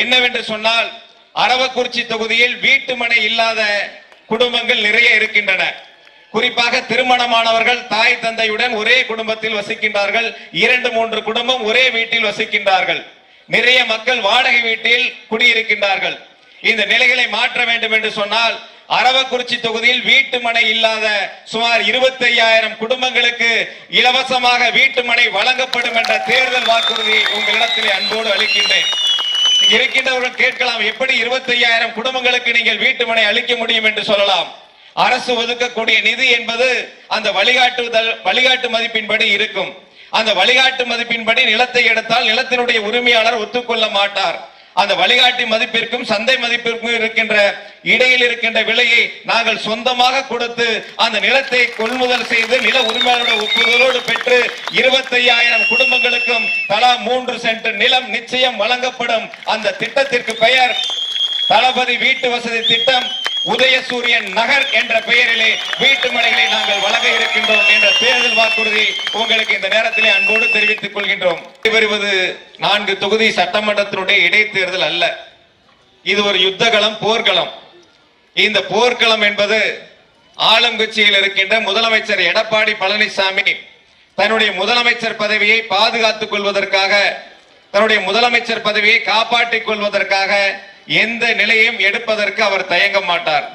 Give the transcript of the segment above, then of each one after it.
என்னவென்று சொன்னால் அரவக்குறிச்சி தொகுதியில் வீட்டு மனை இல்லாத குடும்பங்கள் நிறைய இருக்கின்றன. குறிப்பாக திருமணமானவர்கள் தாய் தந்தையுடன் ஒரே குடும்பத்தில் வசிக்கின்றார்கள். இரண்டு மூன்று குடும்பம் ஒரே வீட்டில் வசிக்கின்றார்கள். நிறைய மக்கள் வாடகை வீட்டில் குடியிருக்கின்றார்கள். இந்த நிலைகளை மாற்ற வேண்டும் என்று சொன்னால் அரவக்குறிச்சி தொகுதியில் வீட்டு மனை இல்லாத சுமார் 25000 குடும்பங்களுக்கு இலவசமாக வீட்டு மனை வழங்கப்படும் என்ற தேர்தல் வாக்குறுதி உங்களிடத்திலே அன்போடு அளிக்கின்றேன். இருக்கின்றவர்கள் கேட்கலாம் எப்படி 25000 குடும்பங்களுக்கு நீங்கள் வீட்டு மனை அளிக்க முடியும் என்று சொல்லலாம். அரசு ஒதுக்கக்கூடிய நிதி என்பது அந்த வழிகாட்டுதல் வழிகாட்டு மதிப்பின்படி இருக்கும். அந்த வழிகாட்டு மதிப்பின்படி நிலத்தை எடுத்தால் நிலத்தினுடைய உரிமையாளர் ஒத்துக்கொள்ள மாட்டார். அந்த வழிகாட்டி மதிப்பிற்கும் சந்தை மதிப்பிற்கும் இருக்கின்ற இடையில் இருக்கின்ற விலையை நாங்கள் சொந்தமாக கொடுத்து அந்த நிலத்தை கொள்முதல் செய்து நில உரிமையாளருடைய ஒப்புதலோடு பெற்று 25000 குடும்பங்களுக்கும் தலா மூன்று சென்ட் நிலம் நிச்சயம் வழங்கப்படும் அந்த திட்டத்திற்கு பெயர் தளபதி வீட்டு வசதி திட்டம். உதயசூரியன் நகர் என்ற பெயரிலே வீட்டு மனைகளை நாங்கள் வழங்க இருக்கின்றோம் என்ற தேர்தல் வாக்குறுதி உங்களுக்கு இந்த நேரத்திலே அன்போடு தெரிவித்துக் கொள்கின்றோம். வருவது நான்கு தொகுதி சட்டமன்றத்தினுடைய இடைத்தேர்தல் அல்ல. இது ஒரு யுத்தகலம் போர்க்களம். இந்த போர்க்களம் என்பது ஆளுங்கட்சியில் இருக்கின்ற முதலமைச்சர் எடப்பாடி பழனிசாமி தன்னுடைய முதலமைச்சர் பதவியை பாதுகாத்துக் கொள்வதற்காக தன்னுடைய முதலமைச்சர் பதவியை காப்பாற்றிக் கொள்வதற்காக எந்த நிலையும் எடுப்பதற்கு அவர் தயங்க மாட்டார்.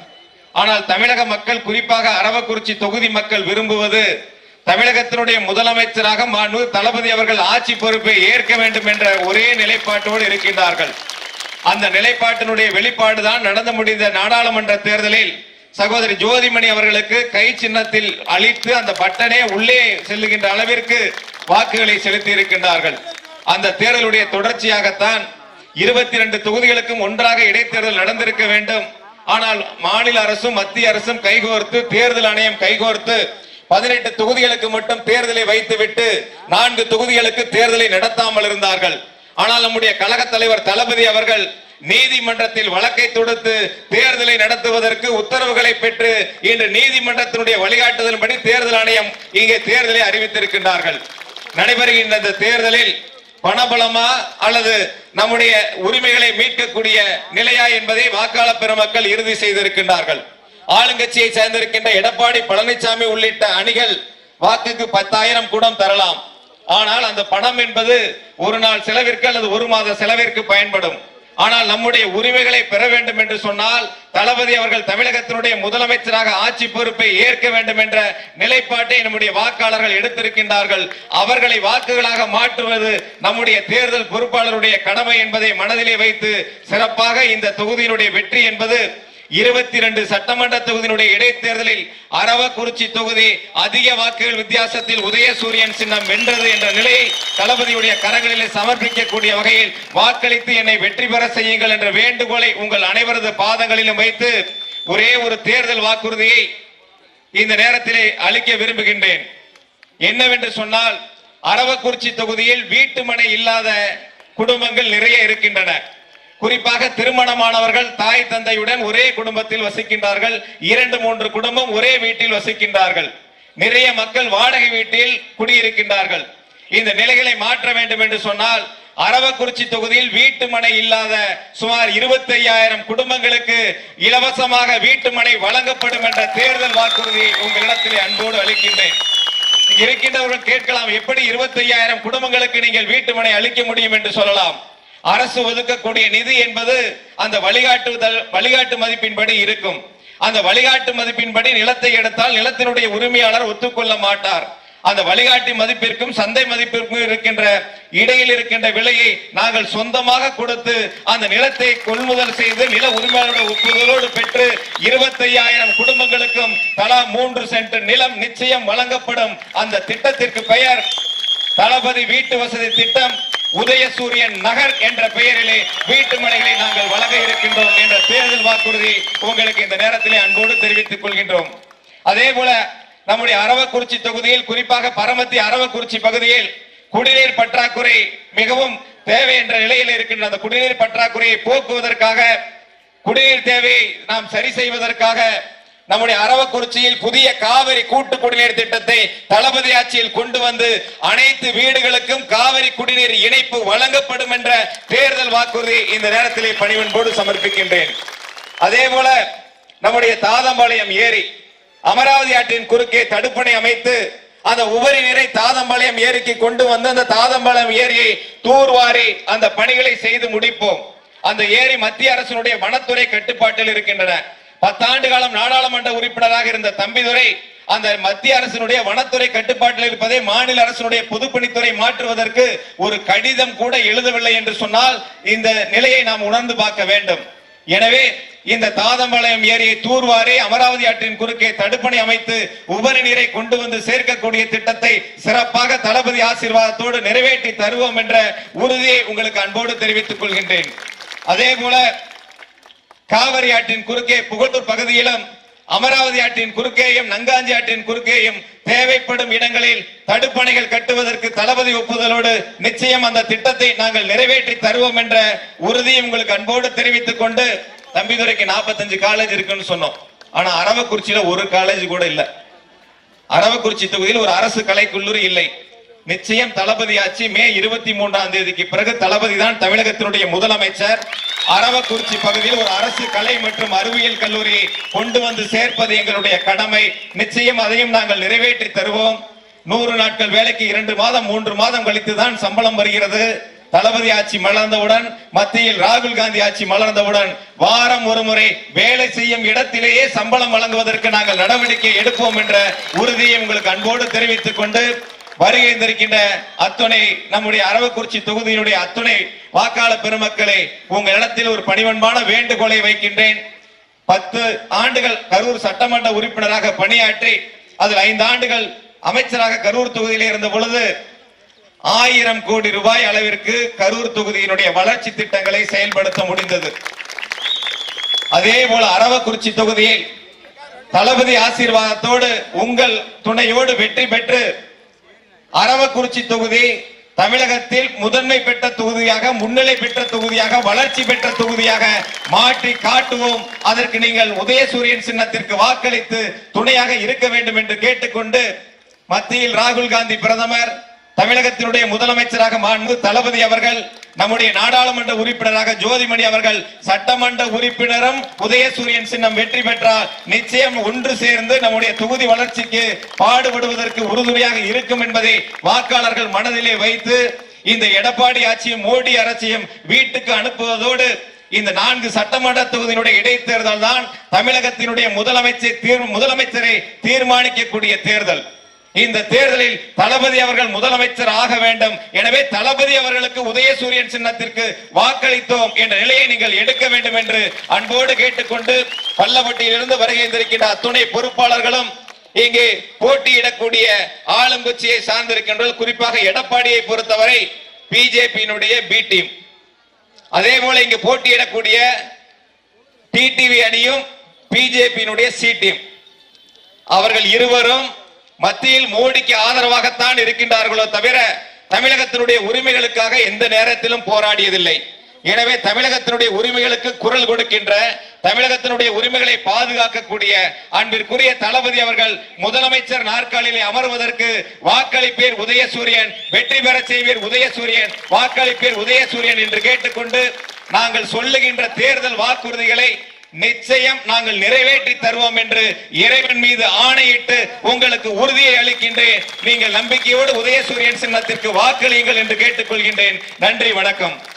ஆனால் தமிழக மக்கள் குறிப்பாக அரவக்குறிச்சி தொகுதி மக்கள் விரும்புவது தமிழகத்தினுடைய முதலமைச்சராக மாண்பு தளபதி அவர்கள் ஆட்சி பொறுப்பை ஏற்க வேண்டும் என்ற ஒரே நிலைப்பாட்டோடு இருக்கின்றார்கள். அந்த நிலைப்பாட்டினுடைய வெளிப்பாடுதான் நடந்து முடிந்த நாடாளுமன்ற தேர்தலில் சகோதரி ஜோதிமணி அவர்களுக்கு கை சின்னத்தில் அளித்து அந்த பட்டனே உள்ளே செல்லுகின்ற அளவிற்கு வாக்குகளை செலுத்தி இருக்கின்றார்கள். அந்த தேர்தலுடைய தொடர்ச்சியாகத்தான் இருபத்தி ரெண்டு தொகுதிகளுக்கும் ஒன்றாக இடைத்தேர்தல் நடந்திருக்க வேண்டும். ஆனால் மாநில அரசும் மத்திய அரசும் கைகோர்த்து தேர்தல் ஆணையம் கைகோர்த்து பதினெட்டு தொகுதிகளுக்கு மட்டும் தேர்தலை வைத்துவிட்டு நான்கு தொகுதிகளுக்கு தேர்தலை நடத்தாமல் இருந்தார்கள். ஆனால் நம்முடைய கழக தலைவர் தளபதி அவர்கள் நீதிமன்றத்தில் வழக்கை தொடுத்து தேர்தலை நடத்துவதற்கு உத்தரவுகளை பெற்று இன்று நீதிமன்றத்தினுடைய வழிகாட்டுதலின்படி தேர்தல் ஆணையம் இங்கே தேர்தலை அறிவித்திருக்கின்றார்கள். நடைபெறுகின்ற இந்த தேர்தலில் பணபலமா அல்லது நம்முடைய உரிமைகளை மீட்கக்கூடிய நிலையா என்பதை வாக்காளர் பெருமக்கள் இறுதி செய்திருக்கின்றார்கள். ஆளுங்கட்சியை சேர்ந்திருக்கின்ற எடப்பாடி பழனிசாமி உள்ளிட்ட அணிகள் வாக்குக்கு பத்தாயிரம் கூடம் தரலாம். ஆனால் அந்த பணம் என்பது ஒரு நாள் செலவிற்கு அல்லது ஒரு மாத செலவிற்கு பயன்படும். ஆனால் நம்முடைய உரிமைகளை பெற வேண்டும் என்று சொன்னால் தளபதி அவர்கள் தமிழகத்தினுடைய முதலமைச்சராக ஆட்சி பொறுப்பை ஏற்க வேண்டும் என்ற நிலைப்பாட்டை நம்முடைய வாக்காளர்கள் எடுத்திருக்கின்றார்கள். அவர்களை வாக்குகளாக மாற்றுவது நம்முடைய தேர்தல் பொறுப்பாளருடைய கடமை என்பதை மனதிலே வைத்து சிறப்பாக இந்த தொகுதியினுடைய வெற்றி என்பது இருபத்தி ரெண்டு சட்டமன்ற தொகுதியினுடைய இடைத்தேர்தலில் அரவக்குறிச்சி தொகுதி அதிக வாக்குகள் வித்தியாசத்தில் உதயசூரியன் சின்னம் வென்றது என்ற நிலையை தளபதியுடைய கரங்களிலே சமர்ப்பிக்கக்கூடிய வகையில் வாக்களித்து என்னை வெற்றி பெற செய்யுங்கள் என்ற வேண்டுகோளை உங்கள் அனைவரது பாதங்களிலும் வைத்து ஒரே ஒரு தேர்தல் வாக்குறுதியை இந்த நேரத்திலே அளிக்க விரும்புகின்றேன். என்னவென்று சொன்னால் அரவக்குறிச்சி தொகுதியில் வீட்டு மனை இல்லாத குடும்பங்கள் நிறைய இருக்கின்றன. குறிப்பாக திருமணமானவர்கள் தாய் தந்தையுடன் ஒரே குடும்பத்தில் வசிக்கின்றார்கள். இரண்டு மூன்று குடும்பம் ஒரே வீட்டில் வசிக்கின்றார்கள். நிறைய மக்கள் வாடகை வீட்டில் குடியிருக்கின்றார்கள். இந்த நிலைகளை மாற்ற வேண்டும் என்று சொன்னால் அரவக்குறிச்சி தொகுதியில் வீட்டு மனை இல்லாத சுமார் 25000 குடும்பங்களுக்கு இலவசமாக வீட்டு மனை வழங்கப்படும் என்ற தேர்தல் வாக்குறுதி உங்களிடத்திலே அன்போடு அளிக்கின்றேன். இருக்கின்றவர்கள் கேட்கலாம் எப்படி 25000 குடும்பங்களுக்கு நீங்கள் வீட்டு மனை அளிக்க முடியும் என்று சொல்லலாம். அரசு ஒதுக்கக்கூடிய நிதி என்பது அந்த வழிகாட்டுதல் வழிகாட்டு மதிப்பின்படி இருக்கும். அந்த வழிகாட்டு மதிப்பின்படி நிலத்தை எடுத்தால் நிலத்தினுடைய உரிமையாளர் ஒத்துக்கொள்ள மாட்டார். அந்த வழிகாட்டி மதிப்பிற்கும் சந்தை மதிப்பிற்கும் இருக்கின்ற இடையில் இருக்கின்ற விலையை நாங்கள் சொந்தமாக கொடுத்து அந்த நிலத்தை கொள்முதல் செய்து நில உரிமையாளருடைய ஒப்புதலோடு பெற்று 25000 குடும்பங்களுக்கும் தலா மூன்று சென்ட் நிலம் நிச்சயம் வழங்கப்படும் அந்த திட்டத்திற்கு பெயர் தளபதி வீட்டு வசதி திட்டம். உதயசூரியன் நகர் என்ற பெயரிலே வீட்டு மனைகளை நாங்கள் வழங்க இருக்கின்றோம் என்ற தேர்தல் வாக்குறுதி உங்களுக்கு இந்த நேரத்திலே அன்போடு தெரிவித்துக் கொள்கின்றோம். அதே போல நம்முடைய அரவக்குறிச்சி தொகுதியில் குறிப்பாக பரமத்தி அரவக்குறிச்சி பகுதியில் குடிநீர் பற்றாக்குறை மிகவும் தேவை என்ற நிலையில் இருக்கின்ற அந்த குடிநீர் பற்றாக்குறையை போக்குவதற்காக குடிநீர் தேவையை நாம் சரி செய்வதற்காக நம்முடைய அரவக்குறிச்சியில் புதிய காவிரி கூட்டு குடிநீர் திட்டத்தை தளபதி ஆட்சியில் கொண்டு வந்து அனைத்து வீடுகளுக்கும் காவிரி குடிநீர் இணைப்பு வழங்கப்படும் என்ற தேர்தல் வாக்குறுதி இந்த நேரத்திலே பணிவன்போடு சமர்ப்பிக்கின்றேன். அதே போல நம்முடைய தாதம்பாளையம் ஏரி அமராவதி ஆற்றின் குறுக்கே தடுப்பணை அமைத்து அந்த உபரி நீரை தாதம்பாளையம் ஏரிக்கு கொண்டு வந்து அந்த தாதம்பாளையம் ஏரியை தூர்வாரி அந்த பணிகளை செய்து முடிப்போம். அந்த ஏரி மத்திய அரசினுடைய வனத்துறை கட்டுப்பாட்டில் இருக்கின்றன. பத்தாண்டு காலம் நாடாளுமன்ற உறுப்பினராக இருந்த தம்பிதுரை அந்த மத்திய அரசினுடைய வனத்துறை கட்டுப்பாட்டில் இருப்பதை மாநில அரசினுடைய பொதுப்பணித்துறை மாற்றுவதற்கு ஒரு கடிதம் கூட எழுதவில்லை என்று சொன்னால் இந்த நிலையை நாம் உணர்ந்து பார்க்க வேண்டும். எனவே இந்த தாதம்பாளையம் ஏரியை தூர்வாரி அமராவதி ஆற்றின் குறுக்கே தடுப்பணை அமைத்து உபரி நீரை கொண்டு வந்து சேர்க்கக்கூடிய திட்டத்தை சிறப்பாக தளபதி ஆசீர்வாதத்தோடு நிறைவேற்றி தருவோம் என்ற உறுதியை உங்களுக்கு அன்போடு தெரிவித்துக் கொள்கின்றேன். அதே போல காவிரி ஆற்றின் குறுக்கே புகழூர் பகுதியிலும் அமராவதி ஆற்றின் குறுக்கேயும் நங்காஞ்சி ஆற்றின் குறுக்கேயும் தேவைப்படும் இடங்களில் தடுப்பணைகள் கட்டுவதற்கு தளபதி ஒப்புதலோடு நிச்சயம் அந்த திட்டத்தை நாங்கள் நிறைவேற்றி தருவோம் என்ற உறுதியை உங்களுக்கு அன்போடு தெரிவித்துக் கொண்டு தம்பிதுரைக்கு 45 காலேஜ் இருக்குன்னு சொன்னோம். ஆனா அரவக்குறிச்சியில ஒரு காலேஜ் கூட இல்ல. அரவக்குறிச்சி தொகுதியில் ஒரு அரசு கலைக்கல்லூரி இல்லை. நிச்சயம் தளபதி ஆட்சி மே இருபத்தி மூன்றாம் தேதிக்கு பிறகு தளபதி தான் தமிழகத்தினுடைய முதலமைச்சர். அரவக்குறிச்சி பகுதியில் ஒரு அரசு கலை மற்றும் அறிவியல் கல்லூரியை கொண்டு வந்து சேர்ப்பது எங்களுடைய கடமை. நிச்சயம் அதையும் நாங்கள் நிறைவேற்றி தருவோம். நூறு நாட்கள் வேலைக்கு இரண்டு மாதம் மூன்று மாதம் கழித்து தான் சம்பளம் வருகிறது. தளபதி ஆட்சி மலர்ந்தவுடன் மத்தியில் ராகுல் காந்தி ஆட்சி மலர்ந்தவுடன் வாரம் ஒரு முறை வேலை செய்யும் இடத்திலேயே சம்பளம் வழங்குவதற்கு நாங்கள் நடவடிக்கை எடுப்போம் என்ற உறுதியை உங்களுக்கு அன்போடு தெரிவித்துக் கொண்டு வருகை இருக்கின்ற அத்துணை நம்முடைய அரவக்குறிச்சி தொகுதியினுடைய அத்துணை வாக்காளர் பெருமக்களை உங்கள் இடத்தில் ஒரு பணிவன்பான வேண்டுகோளை வைக்கின்றேன். பத்து ஆண்டுகள் கரூர் சட்டமன்ற உறுப்பினராக பணியாற்றி அதில் ஐந்து ஆண்டுகள் அமைச்சராக கரூர் தொகுதியில் இருந்த பொழுது ஆயிரம் கோடி ரூபாய் அளவிற்கு கரூர் தொகுதியினுடைய வளர்ச்சி திட்டங்களை செயல்படுத்த முடிந்தது. அதே போல அரவக்குறிச்சி தொகுதியில் தளபதி ஆசீர்வாதத்தோடு உங்கள் துணையோடு வெற்றி பெற்று அரவக்குறிச்சி தொகுதி தமிழகத்தில் முதன்மை பெற்ற தொகுதியாக முன்னிலை பெற்ற தொகுதியாக வளர்ச்சி பெற்ற தொகுதியாக மாற்றி காட்டுவோம். அதற்கு நீங்கள் உதயசூரியன் சின்னத்திற்கு வாக்களித்து துணையாக இருக்க வேண்டும் என்று கேட்டுக்கொண்டு மத்தியில் ராகுல் காந்தி பிரதமர் தமிழகத்தினுடைய முதலமைச்சராக மாண்பு தளபதி அவர்கள் நம்முடைய நாடாளுமன்ற உறுப்பினராக ஜோதிமணி அவர்கள் சட்டமன்ற உறுப்பினரும் உதயசூரியன் சின்னம் வெற்றி பெற்றால் நிச்சயம் ஒன்று சேர்ந்து நம்முடைய தொகுதி வளர்ச்சிக்கு பாடுபடுவதற்கு உறுதுணையாக இருக்கும் என்பதை வாக்காளர்கள் மனதிலே வைத்து இந்த எடப்பாடி ஆட்சியும் மோடி அரசையும் வீட்டுக்கு அனுப்புவதோடு இந்த நான்கு சட்டமன்ற தொகுதியினுடைய இடைத்தேர்தல் தான் தமிழகத்தினுடைய முதலமைச்சர் தீர் முதலமைச்சரை தீர்மானிக்கக்கூடிய தேர்தல். இந்த தேர்தலில் தளபதி அவர்கள் முதலமைச்சர் ஆக வேண்டும். எனவே தளபதி அவர்களுக்கு உதயசூரியன் சின்னத்திற்கு வாக்களித்தோம் என்ற நிலையை நீங்கள் எடுக்க வேண்டும் என்று அன்போடு கேட்டுக்கொண்டு பள்ளப்பட்டியிலிருந்து வருகை இருக்கின்ற அத்துணை பொறுப்பாளர்களும் இங்கே போட்டியிடக்கூடிய ஆளுங்கட்சியை சார்ந்திருக்கின்றது குறிப்பாக எடப்பாடியை பொறுத்தவரை பிஜேபியினுடைய பி டீம் அதே போல இங்கு போட்டியிடக்கூடிய டிடிவி அணியும் பிஜேபியினுடைய சி டீம் அவர்கள் இருவரும் மத்தியில் மோடிக்கு ஆதரவாகத்தான் இருக்கின்றார்களோ தவிர தமிழகத்தினுடைய உரிமைகளுக்காக எந்த நேரத்திலும் போராடியதில்லை. எனவே தமிழகத்தினுடைய உரிமைகளுக்கு குரல் கொடுக்கின்ற தமிழகத்தினுடைய உரிமைகளை பாதுகாக்கக்கூடிய அன்பிற்குரிய தளபதி அவர்கள் முதலமைச்சர் நாற்காலிலே அமர்வதற்கு வாக்களிப்பேர் உதயசூரியன் வெற்றி பெற செய்வீர் உதயசூரியன் வாக்களிப்பேர் உதயசூரியன் என்று கேட்டுக்கொண்டு நாங்கள் சொல்லுகின்ற தேர்தல் வாக்குறுதிகளை நிச்சயம் நாங்கள் நிறைவேற்றி தருவோம் என்று இறைவன் மீது ஆணையிட்டு உங்களுக்கு உறுதியை அளிக்கின்றேன். நீங்கள் நம்பிக்கையோடு உதயசூரியன் சின்னத்திற்கு வாக்களியுங்கள் என்று கேட்டுக்கொள்கின்றேன். நன்றி வணக்கம்.